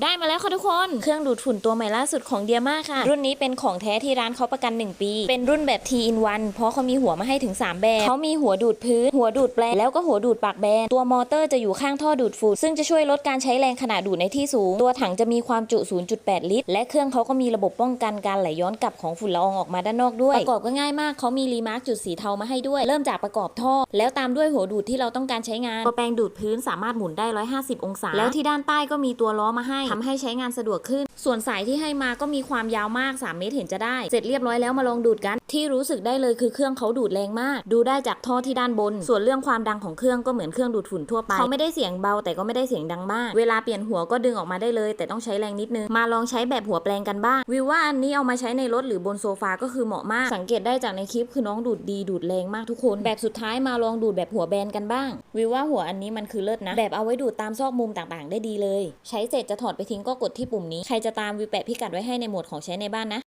ได้มาแล้วค่ะทุกคน เครื่องดูดฝุ่นตัวใหม่ล่าสุดของเดียมาค่ะ รุ่นนี้เป็นของแท้ที่ร้านเขาประกัน 1 ปี เป็นรุ่นแบบ T in 1เพราะเขามีหัวมาให้ถึง 3 แบบ เขามีหัวดูดพื้น หัวดูดแปลงแล้วก็หัวดูดปากแบน ตัวมอเตอร์จะอยู่ข้างท่อดูดฝุ่น ซึ่งจะช่วยลดการใช้แรงขณะดูดในที่สูง ตัวถังจะมีความจุ 0.8 ลิตร และเครื่องเขาก็มีระบบป้องกันการไหลย้อนกลับของฝุ่นละอองออกมาด้านนอกด้วย ประกอบก็ง่ายมากเขามีรีมาร์กจุดสีเทามาให้ด้วย เริ่มจากประกอบท่อ แล้วตามด้วยหัวดูดที่เราต้องการใช้งานตัวแปรงดูดพื้นสามารถหมุนได้ 150 องศา แล้วที่ด้านใต้ก็มีตัวล้อมาให้ทำให้ใช้งานสะดวกขึ้น ส่วนสายที่ให้มาก็มีความยาวมาก 3 เมตรเห็นจะได้ เสร็จเรียบร้อยแล้วมาลองดูดกัน ที่รู้สึกได้เลยคือเครื่องเขาดูดแรงมาก ดูได้จากท่อที่ด้านบน ส่วนเรื่องความดังของเครื่องก็เหมือนเครื่องดูดฝุ่นทั่วไปเขาไม่ได้เสียงเบาแต่ก็ไม่ได้เสียงดังมาก เวลาเปลี่ยนหัวก็ดึงออกมาได้เลย แต่ต้องใช้แรงนิดนึงมาลองใช้แบบหัวแปลงกันบ้างวิวว่าอันนี้เอามาใช้ในรถหรือบนโซฟาก็คือเหมาะมาก สังเกตได้จากในคลิปคือน้องดูดดีดูดแรงมากทุกคน แบบสุดท้ายมาลองดูดแบบหัวแบนกันบ้าง วิวว่าหัวอันนี้มันคือเลิศนะ แบบเอาไว้ดูดตามซอกมุมต่างๆ ได้ดีเลย ใช้เสร็จจะถอดไปทิ้งก็กดที่ปุ่มนี้ ใครจะตามวิวแปะพิกัดไว้ให้ในหมวดของใช้ในบ้านนะ